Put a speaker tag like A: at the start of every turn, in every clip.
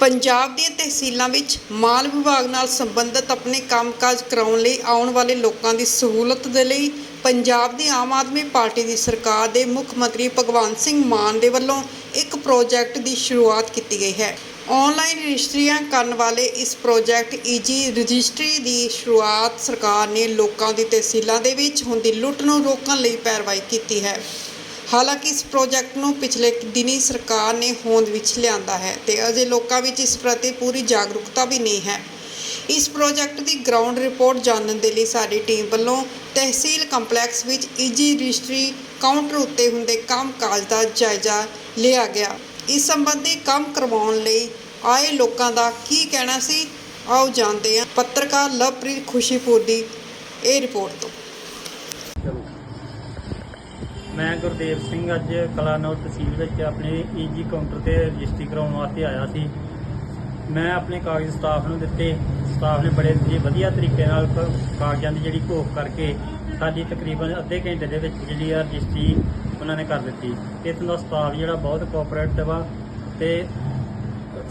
A: ਪੰਜਾਬ ਦੀਆਂ ਤਹਿਸੀਲਾਂ ਵਿੱਚ ਮਾਲ ਵਿਭਾਗ ਨਾਲ ਸੰਬੰਧਿਤ ਆਪਣੇ ਕੰਮਕਾਜ ਕਰਾਉਣ ਲਈ ਆਉਣ ਵਾਲੇ ਲੋਕਾਂ ਦੀ ਸਹੂਲਤ ਦੇ ਲਈ ਪੰਜਾਬ ਦੀ ਆਮ ਆਦਮੀ ਪਾਰਟੀ ਦੀ ਸਰਕਾਰ ਦੇ ਮੁੱਖ ਮੰਤਰੀ ਭਗਵੰਤ ਸਿੰਘ ਮਾਨ ਦੇ ਵੱਲੋਂ ਇੱਕ ਪ੍ਰੋਜੈਕਟ ਦੀ ਸ਼ੁਰੂਆਤ ਕੀਤੀ ਗਈ ਹੈ। ਆਨਲਾਈਨ ਰਜਿਸਟਰੀਆਂ ਕਰਨ ਵਾਲੇ ਇਸ ਪ੍ਰੋਜੈਕਟ ਈਜੀ ਰਜਿਸਟਰੀ ਦੀ ਸ਼ੁਰੂਆਤ ਸਰਕਾਰ ਨੇ ਲੋਕਾਂ ਦੀ ਤਹਿਸੀਲਾਂ ਦੇ ਵਿੱਚ ਹੁੰਦੀ ਲੁੱਟ ਨੂੰ ਰੋਕਣ ਲਈ ਪੈਰਵਾਈ ਕੀਤੀ ਹੈ। ਹਾਲਾਂਕਿ ਇਸ ਪ੍ਰੋਜੈਕਟ ਨੂੰ ਪਿਛਲੇ ਦਿਨੀ ਸਰਕਾਰ ਨੇ ਹੋਂਦ ਵਿੱਚ ਲਿਆਂਦਾ ਹੈ ਤੇ ਅਜੇ ਲੋਕਾਂ ਵਿੱਚ ਇਸ ਪ੍ਰਤੀ ਪੂਰੀ ਜਾਗਰੂਕਤਾ ਵੀ ਨਹੀਂ ਹੈ। ਇਸ ਪ੍ਰੋਜੈਕਟ ਦੀ ਗਰਾਊਂਡ ਰਿਪੋਰਟ ਜਾਣਨ ਦੇ ਲਈ ਸਾਡੀ ਟੀਮ ਵੱਲੋਂ ਤਹਿਸੀਲ ਕੰਪਲੈਕਸ ਵਿੱਚ ਈਜੀ ਰਜਿਸਟਰੀ ਕਾਊਂਟਰ ਉੱਤੇ ਹੁੰਦੇ ਕੰਮਕਾਜ ਦਾ ਜਾਇਜ਼ਾ ਲਿਆ ਗਿਆ। ਇਸ ਸੰਬੰਧੀ ਕੰਮ ਕਰਵਾਉਣ ਲਈ ਆਏ ਲੋਕਾਂ ਦਾ ਕੀ ਕਹਿਣਾ ਸੀ, ਆਓ ਜਾਣਦੇ ਹਾਂ। ਪੱਤਰਕਾਰ ਲਵਪ੍ਰੀਤ ਖੁਸ਼ੀਪੁਰ ਦੀ ਇਹ ਰਿਪੋਰਟ ਤੋਂ।
B: ਮੈਂ ਗੁਰਦੇਵ ਸਿੰਘ ਅੱਜ ਕਲਾਨੌਰ ਤਹਿਸੀਲ ਵਿੱਚ ਆਪਣੇ ਈਜੀ ਕਾਊਂਟਰ ਤੇ ਰਜਿਸਟਰੀ ਕਰਾਉਣ ਵਾਸਤੇ ਆਇਆ ਸੀ। ਮੈਂ ਆਪਣੇ ਕਾਗਜ਼ ਸਟਾਫ ਨੂੰ ਦਿੱਤੇ। ਸਟਾਫ ਨੇ ਬੜੇ ਜੀ ਵਧੀਆ ਤਰੀਕੇ ਨਾਲ ਕ- ਕਾਗਜ਼ਾਂ ਦੀ ਜਿਹੜੀ ਘੋਖ ਕਰਕੇ ਸਾਡੀ ਤਕਰੀਬਨ ਅੱਧੇ ਘੰਟੇ ਦੇ ਵਿੱਚ ਜਿਹੜੀ ਆ ਰਜਿਸਟਰੀ ਉਹਨਾਂ ਨੇ ਕਰ ਦਿੱਤੀ। ਇੱਥੋਂ ਦਾ ਸਟਾਫ ਜਿਹੜਾ ਬਹੁਤ ਕੋਆਪਰੇਟਿਵ ਆ ਤੇ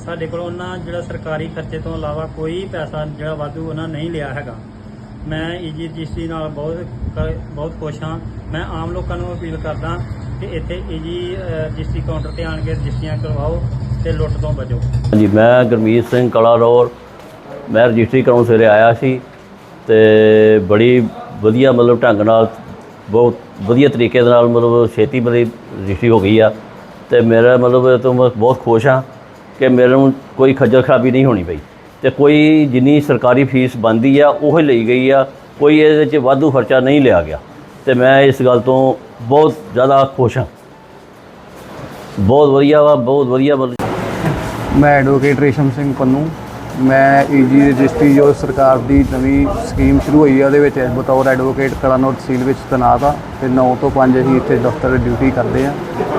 B: ਸਾਡੇ ਕੋਲ ਉਹਨਾਂ ਜਿਹੜਾ ਸਰਕਾਰੀ ਖਰਚੇ ਤੋਂ ਇਲਾਵਾ ਕੋਈ ਪੈਸਾ ਜਿਹੜਾ ਵਾਧੂ ਉਹਨਾਂ ਨਹੀਂ ਲਿਆ ਹੈਗਾ। ਮੈਂ ਈਜੀ ਰਜਿਸਟਰੀ ਨਾਲ ਬਹੁਤ ਬਹੁਤ ਖੁਸ਼ ਹਾਂ। ਮੈਂ ਆਮ ਲੋਕਾਂ ਨੂੰ ਅਪੀਲ ਕਰਦਾ ਕਿ ਇੱਥੇ ਈਜੀ ਰਜਿਸਟਰੀ ਕਾਊਂਟਰ ਤੇ ਆਣ ਕੇ ਰਜਿਸਟਰੀਆਂ ਕਰਵਾਓ ਤੇ ਲੁੱਟ ਤੋਂ ਬਚੋ।
C: ਹਾਂਜੀ, ਮੈਂ ਗੁਰਮੀਤ ਸਿੰਘ ਕਲਾਰੋਰ ਮੈਂ ਰਜਿਸਟਰੀ ਕਰਾਉਣ ਸਵੇਰੇ ਆਇਆ ਸੀ ਤੇ ਬੜੀ ਵਧੀਆ ਮਤਲਬ ਢੰਗ ਨਾਲ, ਬਹੁਤ ਵਧੀਆ ਤਰੀਕੇ ਦੇ ਨਾਲ ਮਤਲਬ ਛੇਤੀ ਮੇਰੀ ਰਜਿਸਟਰੀ ਹੋ ਗਈ ਆ ਤੇ ਮੇਰਾ ਮਤਲਬ ਇਹ ਤੋਂ ਮੈਂ ਬਹੁਤ ਖੁਸ਼ ਹਾਂ ਕਿ ਮੇਰੇ ਨੂੰ ਕੋਈ ਖੱਜਲ ਖਰਾਬੀ ਨਹੀਂ ਹੋਣੀ ਪਈ। ਤੇ ਕੋਈ ਜਿੰਨੀ ਸਰਕਾਰੀ ਫੀਸ ਬਣਦੀ ਆ, ਉਹ ਹੀ ਲਈ ਗਈ ਆ। ਕੋਈ ਇਹਦੇ ਵਿੱਚ ਵਾਧੂ ਖਰਚਾ ਨਹੀਂ ਲਿਆ ਗਿਆ। ਤੇ ਮੈਂ ਇਸ ਗੱਲ ਤੋਂ ਬਹੁਤ ਜ਼ਿਆਦਾ ਖੁਸ਼ ਹਾਂ। ਬਹੁਤ ਵਧੀਆ ਵਾ, ਬਹੁਤ ਵਧੀਆ ਮਤਲਬ
D: ਮੈਂ ਐਡਵੋਕੇਟ ਰੇਸ਼ਮ ਸਿੰਘ ਪੰਨੂ। ਮੈਂ ਈਜੀ ਰਜਿਸਟਰੀ ਜੋ ਸਰਕਾਰ ਦੀ ਨਵੀਂ ਸਕੀਮ ਸ਼ੁਰੂ ਹੋਈ ਹੈ ਉਹਦੇ ਵਿੱਚ ਬਤੌਰ ਐਡਵੋਕੇਟ ਕਲਾਨੌਰ ਤਹਿਸੀਲ ਵਿੱਚ ਤੈਨਾਤ ਆ। ਤੇ 9 ਤੋਂ 5 ਅਸੀਂ ਇੱਥੇ ਦਫ਼ਤਰ ਡਿਊਟੀ ਕਰਦੇ ਆ।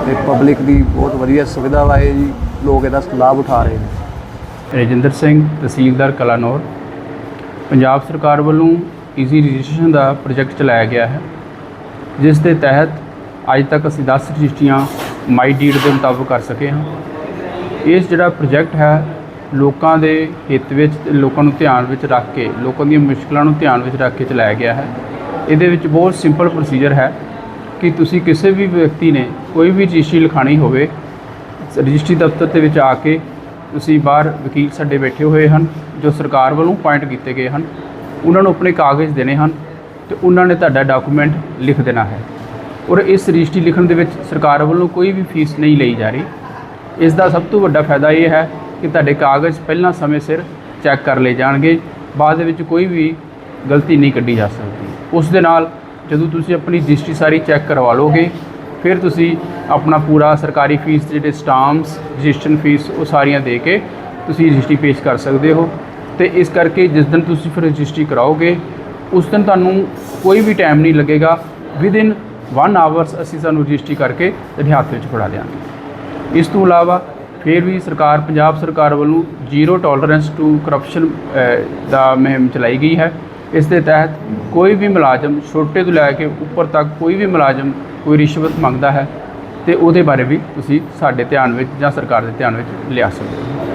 D: ਤੇ ਪਬਲਿਕ ਦੀ ਬਹੁਤ ਵਧੀਆ ਸੁਵਿਧਾ ਵਾ ਇਹ ਜੀ। ਲੋਕ ਇਹਦਾ ਲਾਭ ਉਠਾ ਰਹੇ ਨੇ।
E: ਰਜਿੰਦਰ ਸਿੰਘ, ਤਹਿਸੀਲਦਾਰ ਕਲਾਨੌਰ। ਪੰਜਾਬ ਸਰਕਾਰ ਵੱਲੋਂ ਈਜ਼ੀ ਰਜਿਸਟ੍ਰੇਸ਼ਨ ਦਾ ਪ੍ਰੋਜੈਕਟ ਚਲਾਇਆ ਗਿਆ ਹੈ, ਜਿਸ ਦੇ ਤਹਿਤ ਅੱਜ ਤੱਕ ਅਸੀਂ 10 ਰਜਿਸਟਰੀਆਂ ਮਾਈ ਡੀਡ ਦੇ ਮੁਤਾਬਕ ਕਰ ਸਕੇ ਹਾਂ। ਇਸ ਜਿਹੜਾ ਪ੍ਰੋਜੈਕਟ ਹੈ, ਲੋਕਾਂ ਦੇ ਹਿੱਤ ਵਿੱਚ ਲੋਕਾਂ ਨੂੰ ਧਿਆਨ ਵਿੱਚ ਰੱਖ ਕੇ, ਲੋਕਾਂ ਦੀਆਂ ਮੁਸ਼ਕਲਾਂ ਨੂੰ ਧਿਆਨ ਵਿੱਚ ਰੱਖ ਕੇ ਚਲਾਇਆ ਗਿਆ ਹੈ। ਇਹਦੇ ਵਿੱਚ ਬਹੁਤ ਸਿੰਪਲ ਪ੍ਰੋਸੀਜਰ ਹੈ ਕਿ ਤੁਸੀਂ ਕਿਸੇ ਵੀ ਵਿਅਕਤੀ ਨੇ ਕੋਈ ਵੀ ਰਜਿਸਟਰੀ ਲਿਖਾਣੀ ਹੋਵੇ, ਰਜਿਸਟਰੀ ਦਫ਼ਤਰ ਦੇ ਵਿੱਚ ਆ ਕੇ ਤੁਸੀਂ ਬਾਹਰ ਵਕੀਲ ਸਾਡੇ ਬੈਠੇ ਹੋਏ ਹਨ, ਜੋ ਸਰਕਾਰ ਵੱਲੋਂ ਪੁਆਇੰਟ ਕੀਤੇ ਗਏ ਹਨ, ਉਹਨਾਂ ਨੂੰ ਆਪਣੇ ਕਾਗਜ਼ ਦੇਣੇ ਹਨ ਤੇ ਉਹਨਾਂ ਨੇ ਤੁਹਾਡਾ ਡਾਕੂਮੈਂਟ ਲਿਖ ਦੇਣਾ ਹੈ। ਔਰ ਇਸ ਰਜਿਸਟਰੀ ਲਿਖਣ ਦੇ ਵਿੱਚ ਸਰਕਾਰ ਵੱਲੋਂ ਕੋਈ ਵੀ ਫੀਸ ਨਹੀਂ ਲਈ ਜਾ ਰਹੀ। ਇਸ ਦਾ ਸਭ ਤੋਂ ਵੱਡਾ ਫਾਇਦਾ ਇਹ ਹੈ ਕਿ ਤੁਹਾਡੇ ਕਾਗਜ਼ ਪਹਿਲਾਂ ਸਮੇਂ ਸਿਰ ਚੈੱਕ ਕਰ ਲਏ ਜਾਣਗੇ, ਬਾਅਦ ਦੇ ਵਿੱਚ ਕੋਈ ਵੀ ਗਲਤੀ ਨਹੀਂ ਕੱਢੀ ਜਾ ਸਕਦੀ। ਉਸ ਦੇ ਨਾਲ ਜਦੋਂ ਤੁਸੀਂ ਆਪਣੀ ਰਜਿਸਟਰੀ ਸਾਰੀ ਚੈੱਕ ਕਰਵਾ ਲੋਗੇ ਫਿਰ ਤੁਸੀਂ ਆਪਣਾ ਪੂਰਾ ਸਰਕਾਰੀ ਫੀਸ ਦੇ ਜਿਹੜੇ ਸਟਾਂਪਸ ਰਜਿਸਟ੍ਰੇਸ਼ਨ ਫੀਸ ਉਹ ਸਾਰੀਆਂ ਦੇ ਕੇ ਤੁਸੀਂ ਰਜਿਸਟਰੀ ਪੇਸ਼ ਕਰ ਸਕਦੇ ਹੋ। ਤੇ ਇਸ ਕਰਕੇ ਜਿਸ ਦਿਨ ਤੁਸੀਂ ਫਿਰ ਰਜਿਸਟਰੀ ਕਰਾਓਗੇ, ਉਸ ਦਿਨ ਤੁਹਾਨੂੰ ਕੋਈ ਵੀ ਟਾਈਮ ਨਹੀਂ ਲੱਗੇਗਾ। ਵਿਦਿਨ 1 ਆਵਰਸ ਅਸੀਂ ਸਾਨੂੰ ਰਜਿਸਟਰੀ ਕਰਕੇ ਤੁਹਾਡੇ ਹੱਥ ਵਿੱਚ ਫੜਾ ਦਿਆਂਗੇ। ਇਸ ਤੋਂ ਇਲਾਵਾ ਫਿਰ ਵੀ ਸਰਕਾਰ, ਪੰਜਾਬ ਸਰਕਾਰ ਵੱਲੋਂ ਜ਼ੀਰੋ ਟੋਲਰੈਂਸ ਟੂ ਕਰਪਸ਼ਨ ਦਾ ਮੁਹਿੰਮ ਚਲਾਈ ਗਈ ਹੈ। ਇਸ ਦੇ ਤਹਿਤ ਕੋਈ ਵੀ ਮੁਲਾਜ਼ਮ ਛੋਟੇ ਤੋਂ ਲੈ ਕੇ ਉੱਪਰ ਤੱਕ ਕੋਈ ਵੀ ਮੁਲਾਜ਼ਮ ਕੋਈ ਰਿਸ਼ਵਤ ਮੰਗਦਾ ਹੈ ਤੇ ਉਹਦੇ ਬਾਰੇ ਵੀ ਤੁਸੀਂ ਸਾਡੇ ਧਿਆਨ ਵਿੱਚ ਜਾਂ ਸਰਕਾਰ ਦੇ ਧਿਆਨ ਵਿੱਚ ਲਿਆ ਸਕਦੇ ਹੋ।